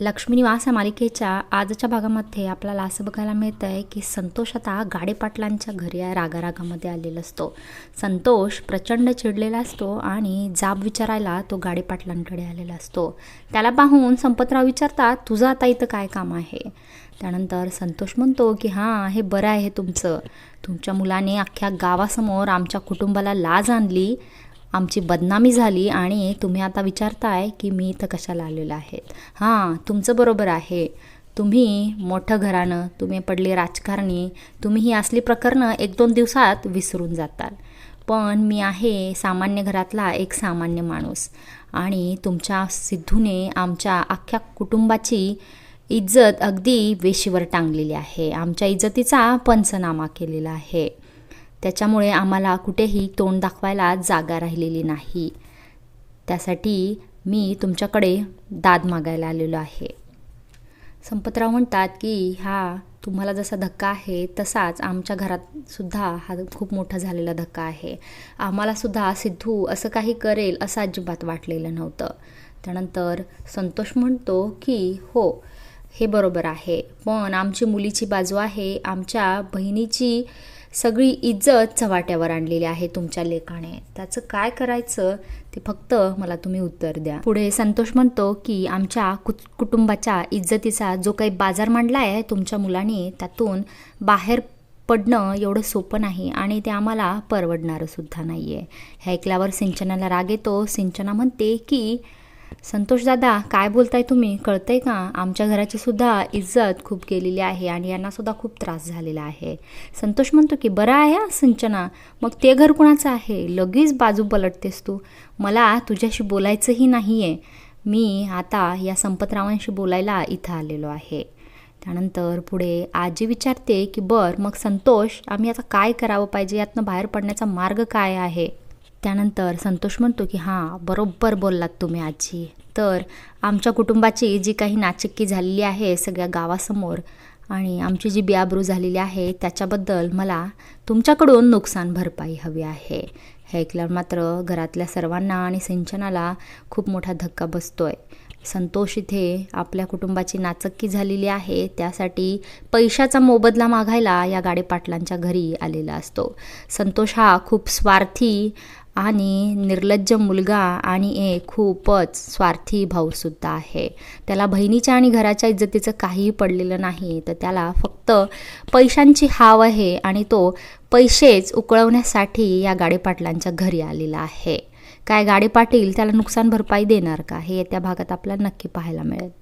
लक्ष्मीनिवास या मालिकेच्या आजच्या भागामध्ये आपल्याला असं बघायला मिळतं आहे की संतोष आता गाडेपाटलांच्या घरी या रागारागामध्ये आलेला असतो. संतोष प्रचंड चिडलेला असतो आणि जाब विचारायला तो गाडेपाटलांकडे आलेला असतो. त्याला पाहून संपतराव विचारतात तुझं आता इथं काय काम आहे? त्यानंतर संतोष म्हणतो की हां हे बरं आहे तुमचं. तुमच्या मुलाने अख्ख्या गावासमोर आमच्या कुटुंबाला लाज आणली. आमची बदनामी झाली आणि तुम्ही आता विचारताय की मी इथं कशाला आलेलो आहेत. हां तुमचं बरोबर आहे. तुम्ही मोठं घरानं तुम्ही पडले राजकारणी तुम्ही ही असली प्रकरणं एक दोन दिवसात विसरून जाताल. पण मी आहे सामान्य घरातला एक सामान्य माणूस आणि तुमच्या सिद्धूने आमच्या अख्ख्या कुटुंबाची इज्जत अगदी वेशीवर टांगलेली आहे. आमच्या इज्जतीचा पंचनामा केलेला आहे. त्याच्यामुळे आम्हाला कुठेही तोंड दाखवायला जागा राहिलेली नाही. त्यासाठी मी तुमच्याकडे दाद मागायला आलेलो आहे. संपतराव म्हणतात की हा तुम्हाला जसा धक्का आहे तसाच आमच्या घरातसुद्धा हा खूप मोठा झालेला धक्का आहे. आम्हालासुद्धा सिद्धू असं काही करेल असं अजिबात वाटलेलं नव्हतं. त्यानंतर संतोष म्हणतो की हो हे बरोबर आहे. पण आमची मुलीची बाजू आहे आमच्या बहिणीची सगळी इज्जत चव्हाट्यावर आणलेली आहे तुमच्या लेखाने. त्याचं काय करायचं ते फक्त मला तुम्ही उत्तर द्या. पुढे संतोष म्हणतो की आमच्या कुट कुटुंबाच्या इज्जतीचा जो काही बाजार मांडला आहे तुमच्या मुलाने त्यातून बाहेर पडणं एवढं सोपं नाही आणि ते आम्हाला परवडणारं सुद्धा नाही आहे हे ऐकल्यावर सिंचनाला राग येतो. सिंचना म्हणते की संतोष दादा काय बोलताय तुम्ही? कळतंय का? आमच्या घराची सुद्धा इज्जत खूप गेलेली आहे आणि यांना सुद्धा खूप त्रास झालेला आहे. संतोष म्हणतो की बरं आहे सिंचना. मग ते घर कुणाचं आहे? लगेच बाजू पलटतेस तू. मला तुझ्याशी बोलायचंही नाही आहे मी आता या संपतरावांशी बोलायला इथं आलेलो आहे. त्यानंतर पुढे आजी विचारते की बर मग संतोष आम्ही आता काय करावं पाहिजे? यातनं बाहेर पडण्याचा मार्ग काय आहे? त्यानंतर संतोष म्हणतो की हां बरोबर बोललात तुम्ही आजी. तर आमच्या कुटुंबाची जी काही नाचक्की झालेली आहे सगळ्या गावासमोर आणि आमची जी बियाब्रू झालेली आहे त्याच्याबद्दल मला तुमच्याकडून नुकसान भरपाई हवी आहे. हे ऐकल्यावर मात्र घरातल्या सर्वांना आणि सिंचनाला खूप मोठा धक्का बसतोय. संतोष इथे आपल्या कुटुंबाची नाचक्की झालेली आहे त्यासाठी पैशाचा मोबदला मागायला या गाडेपाटलांच्या घरी आलेला असतो. संतोष हा खूप स्वार्थी आणि निर्लज्ज मुलगा आणि एक खूपच स्वार्थी भाऊसुद्धा आहे. त्याला बहिणीच्या आणि घराच्या इज्जतीचं काहीही पडलेलं नाही तर त्याला फक्त पैशांची हाव आहे आणि तो पैसेच उकळवण्यासाठी या गाडेपाटलांच्या घरी आलेला आहे. काय गाडे पाटील त्याला नुकसान भरपाई देणार का? हे येत्या भागात आपल्याला नक्की पाहायला मिळेल.